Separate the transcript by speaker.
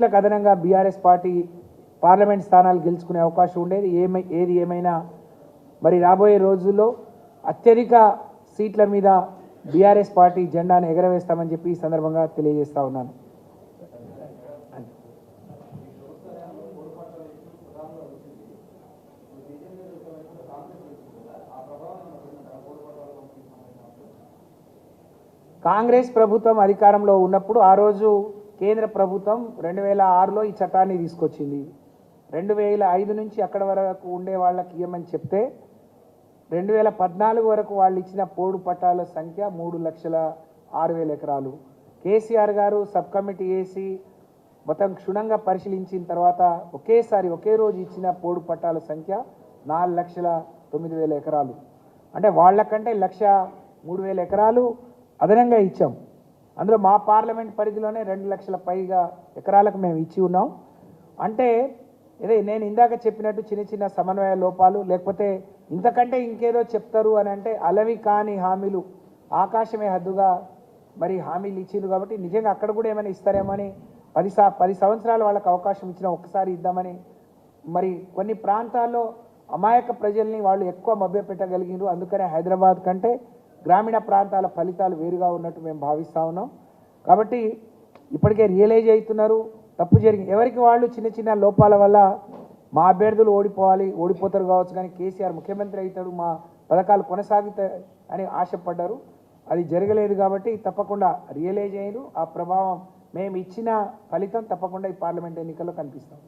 Speaker 1: సీట్లకు అదనంగా BRS party parliament స్థానాలు గెలుచుకునే అవకాశం ఉండేది. ఏమై ఏది ఏమైనా మరి రాబోయే రోజుల్లో అత్యధిక సీట్ల మీద బీఆర్ఎస్ పార్టీ జెండాను ఎగరవేస్తామని చెప్పి ఈ సందర్భంగా తెలియజేస్తా ఉన్నాను. కాంగ్రెస్ ప్రభుత్వం అధికారంలో ఉన్నప్పుడు ఆ రోజు కేంద్ర ప్రభుత్వం రెండు వేల ఆరులో ఈ చట్టాన్ని తీసుకొచ్చింది. రెండు వేల ఐదు నుంచి అక్కడ వరకు ఉండే వాళ్ళకి ఇవ్వమని చెప్తే రెండు వేల పద్నాలుగు వరకు వాళ్ళు ఇచ్చిన పోడు పట్టాల సంఖ్య మూడు లక్షల ఆరు వేల ఎకరాలు. కేసీఆర్ గారు సబ్ కమిటీ వేసి మొత్తం క్షుణ్ణంగా పరిశీలించిన తర్వాత ఒకేసారి ఒకే రోజు ఇచ్చిన పోడు పట్టాల సంఖ్య నాలుగు లక్షల తొమ్మిది వేల ఎకరాలు. అంటే వాళ్ళకంటే లక్ష మూడు వేల ఎకరాలు అదనంగా ఇచ్చాం. అందులో మా పార్లమెంట్ పరిధిలోనే రెండు లక్షల పైగా ఎకరాలకు మేము ఇచ్చి ఉన్నాం. అంటే ఇదే నేను ఇందాక చెప్పినట్టు చిన్న చిన్న సమన్వయ లోపాలు లేకపోతే ఇంతకంటే ఇంకేదో చెప్తారు అని అంటే అలవి కాని హామీలు ఆకాశమే హద్దుగా మరి హామీలు ఇచ్చిండ్రు కాబట్టి నిజంగా అక్కడ కూడా ఏమైనా ఇస్తారేమో అని పది సా పది సంవత్సరాలు వాళ్ళకి అవకాశం ఇచ్చిన ఒక్కసారి ఇద్దామని మరి కొన్ని ప్రాంతాల్లో అమాయక ప్రజల్ని వాళ్ళు ఎక్కువ మభ్యపెట్టగలిగినారు అందుకనే హైదరాబాద్ కంటే గ్రామీణ ప్రాంతాల ఫలితాలు వేరుగా ఉన్నట్టు మేము భావిస్తూ ఉన్నాం. కాబట్టి ఇప్పటికే రియలైజ్ అవుతున్నారు. తప్పు జరిగింది ఎవరికి వాళ్ళు చిన్న చిన్న లోపాల వల్ల మా అభ్యర్థులు ఓడిపోవాలి ఓడిపోతారు కావచ్చు కానీ కేసీఆర్ ముఖ్యమంత్రి అవుతాడు మా పథకాలు కొనసాగుతాయి అని ఆశపడ్డారు. అది జరగలేదు కాబట్టి తప్పకుండా రియలైజ్ అయ్యారు ఆ ప్రభావం మేము ఇచ్చిన ఫలితం తప్పకుండా ఈ పార్లమెంట్ ఎన్నికల్లో కనిపిస్తాం.